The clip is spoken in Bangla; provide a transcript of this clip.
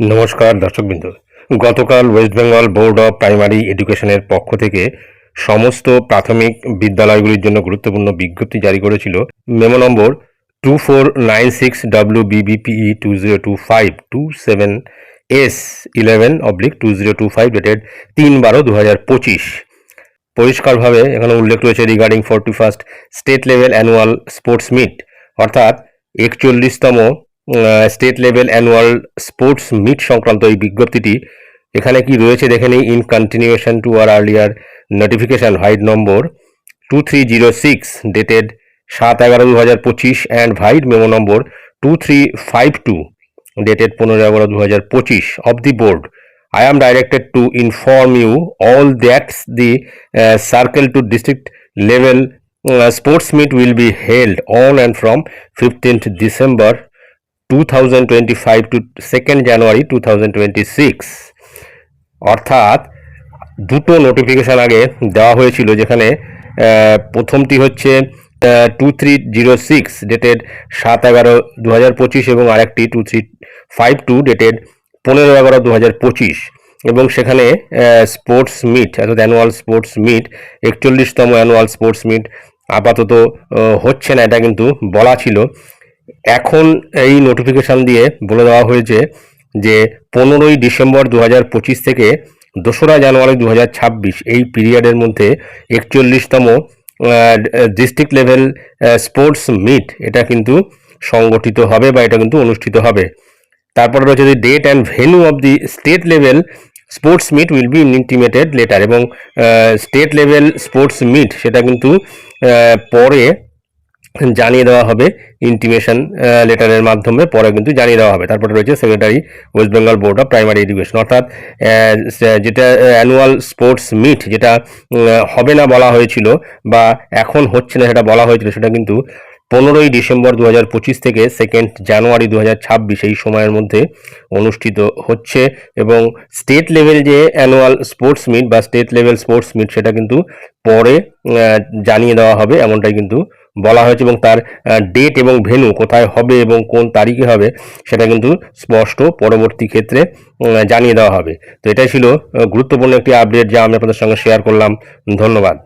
নমস্কার, দর্শকবৃন্দ। গতকাল West Bengal board of primary এডুকেশনের পক্ষ থেকে সমস্ত প্রাথমিক বিদ্যালয়গুলির জন্য গুরুত্বপূর্ণ বিজ্ঞপ্তি জারি করেছিল memo number two four nine six W BBPE two zero two five two seven S eleven oblique two zero two five dated তিন বারো দু হাজার পঁচিশ। পরিষ্কারভাবে এখানে উল্লেখ রয়েছে regarding forty first state level annual sports meet অর্থাৎ একচল্লিশতম state level annual sports meet সংক্রান্ত এই বিজ্ঞপ্তিটি, এখানে কি রয়েছে দেখে নিই in continuation to our earlier notification vide number two three zero six dated সাত এগারো দু হাজার পঁচিশ and vide memo number two three five two dated পনেরো এগারো দু হাজার পঁচিশ of the board I am directed to inform you all that the circle to district level sports meet will be held on and from and December 15th December 2025 to 2nd January 2026 অর্থাৎ দুটো নোটিফিকেশন আগে দেওয়া হয়েছিল যেখানে প্রথমটি হচ্ছে two three zero six dated সাত এগারো দু হাজার পঁচিশ এবং আরেকটি two three five two dated পনেরো এগারো দু হাজার পঁচিশ। এবং সেখানে স্পোর্টস মিট অর্থাৎ অ্যানুয়াল স্পোর্টস মিট একচল্লিশতম অ্যানুয়াল স্পোর্টস মিট আপাতত হচ্ছে না, এটা কিন্তু বলা ছিল। এখন এই নোটিফিকেশন দিয়ে বলে দেওয়া হয়েছে যে পনেরোই ডিসেম্বর দু হাজার পঁচিশ থেকে দোসরা জানুয়ারি দু হাজার ছাব্বিশ এই পিরিয়ডের মধ্যে একচল্লিশতম ডিস্ট্রিক্ট লেভেল স্পোর্টস মিট এটা কিন্তু সংগঠিত হবে বা এটা কিন্তু অনুষ্ঠিত হবে। তারপরে রয়েছে the date and venue of the state level sports meet will be intimated later এবং স্টেট লেভেল স্পোর্টস মিট সেটা কিন্তু পরে জানিয়ে দেওয়া হবে ইন্টিমেশন লেটারের মাধ্যমে, পরে কিন্তু জানিয়ে দেওয়া হবে। তারপরে রয়েছে secretary West Bengal board of primary education অর্থাৎ যেটা অ্যানুয়াল স্পোর্টস মিট যেটা হবে না বলা হয়েছিল বা এখন হচ্ছে না সেটা বলা হয়েছিল, সেটা কিন্তু পনেরোই ডিসেম্বর দু হাজার পঁচিশ থেকে সেকেন্ড জানুয়ারি দু হাজার ছাব্বিশ এই সময়ের মধ্যে অনুষ্ঠিত হচ্ছে এবং স্টেট লেভেল যে অ্যানুয়াল স্পোর্টস মিট বা স্টেট লেভেল স্পোর্টস মিট সেটা কিন্তু পরে জানিয়ে দেওয়া হবে এমনটাই কিন্তু বলা হয়েছে এবং তার ডেট এবং ভেন্যু কোথায় হবে এবং কোন তারিখে হবে সেটা কিন্তু স্পষ্ট পরবর্তী ক্ষেত্রে জানিয়ে দেওয়া হবে। তো এটাই ছিল গুরুত্বপূর্ণ একটি আপডেট যা আমি আপনাদের সঙ্গে শেয়ার করলাম। ধন্যবাদ।